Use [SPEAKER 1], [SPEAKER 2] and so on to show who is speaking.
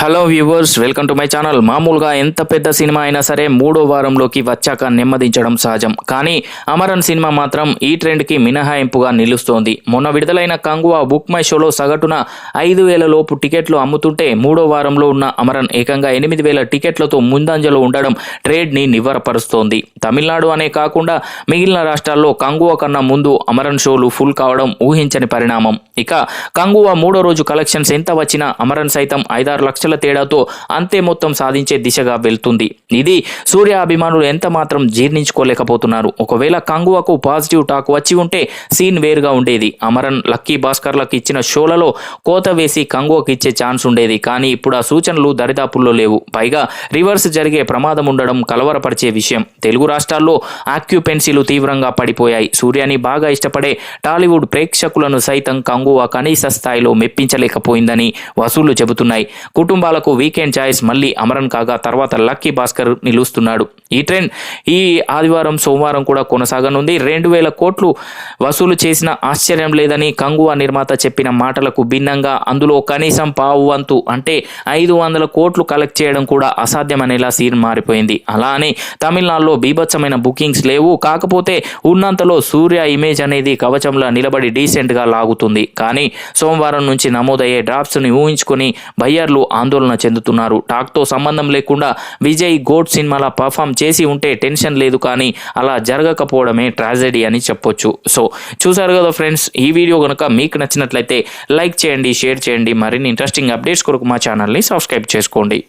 [SPEAKER 1] Hello viewers welcome to my channel మామూలుగా ఎంత పెద్ద సినిమా అయినా సరే మూడో వారంలోకి వచ్చాక నెమ్మదించడం సహజం. కానీ అమరన్ సినిమా మాత్రం ఈ ట్రెండ్కి మినహాయింపుగా నిలుస్తోంది. మొన్న విడుదలైన కంగువా బుక్ మై షోలో సగటున ఐదు వేల లోపు టికెట్లు అమ్ముతుంటే మూడో వారంలో ఉన్న అమరన్ ఏకంగా ఎనిమిది వేల టికెట్లతో ముందంజలో ఉండడం ట్రేడ్ని నివ్వరపరుస్తోంది. తమిళనాడు అనే కాకుండా మిగిలిన రాష్ట్రాల్లో కంగువా కన్నా ముందు అమరన్ షోలు ఫుల్ కావడం ఊహించని పరిణామం. ఇక కంగువా మూడో రోజు కలెక్షన్స్ ఎంత వచ్చినా అమరన్ సైతం ఐదారు లక్షల తేడాతో అంతే మొత్తం సాధించే దిశగా వెళ్తుంది. ఇది సూర్య అభిమానులు ఎంత మాత్రం జీర్ణించుకోలేకపోతున్నారు. ఒకవేళ కంగువకు పాజిటివ్ టాక్ వచ్చి ఉంటే సీన్ వేరుగా ఉండేది. అమరన్ లక్కీ భాస్కర్లకు ఇచ్చిన షోలలో కోత వేసి కంగువకు ఇచ్చే ఛాన్స్ ఉండేది. కానీ ఇప్పుడు ఆ సూచనలు దరిదాపుల్లో లేవు. పైగా రివర్స్ జరిగే ప్రమాదం ఉండడం కలవరపరిచే విషయం. తెలుగు రాష్ట్రాల్లో ఆక్యుపెన్సీలు తీవ్రంగా పడిపోయాయి. సూర్యాని బాగా ఇష్టపడే టాలీవుడ్ ప్రేక్షకులను సైతం కంగువా కనీస స్థాయిలో మెప్పించలేకపోయిందని వసూళ్ళు చెబుతున్నాయి. కుటుంబ కుటుంబాలకు వీకెండ్ ఛాయిస్ మళ్ళీ అమరన్ కాగా తర్వాత లక్కీ భాస్కర్ నిలుస్తున్నాడు. ఈ ట్రెండ్ ఈ ఆదివారం సోమవారం కూడా కొనసాగనుంది. రెండు వేల కోట్లు వసూలు చేసిన ఆశ్చర్యం లేదని కంగువా నిర్మాత చెప్పిన మాటలకు భిన్నంగా అందులో కనీసం పావు వంతు అంటే ఐదు వందల కోట్లు కలెక్ట్ చేయడం కూడా అసాధ్యమనేలా సీన్ మారిపోయింది. అలానే తమిళనాడులో బీభత్సమైన బుకింగ్స్ లేవు. కాకపోతే ఉన్నంతలో సూర్య ఇమేజ్ అనేది కవచంలా నిలబడి డీసెంట్గా లాగుతుంది. కానీ సోమవారం నుంచి నమోదయ్యే డ్రాప్స్ని ఊహించుకొని బయ్యర్లు ఆందోళన చెందుతున్నారు. టాక్తో సంబంధం లేకుండా విజయ్ గోడ్ సినిమాలా పర్ఫామ్ చేసి ఉంటే టెన్షన్ లేదు కానీ అలా జరగకపోవడమే ట్రాజెడీ అని చెప్పొచ్చు. సో చూసారు కదా ఫ్రెండ్స్ ఈ వీడియో కనుక మీకు నచ్చినట్లయితే లైక్ చేయండి షేర్ చేయండి. మరిన్ని ఇంట్రెస్టింగ్ అప్డేట్స్ కొరకు మా ఛానల్ని సబ్స్క్రైబ్ చేసుకోండి.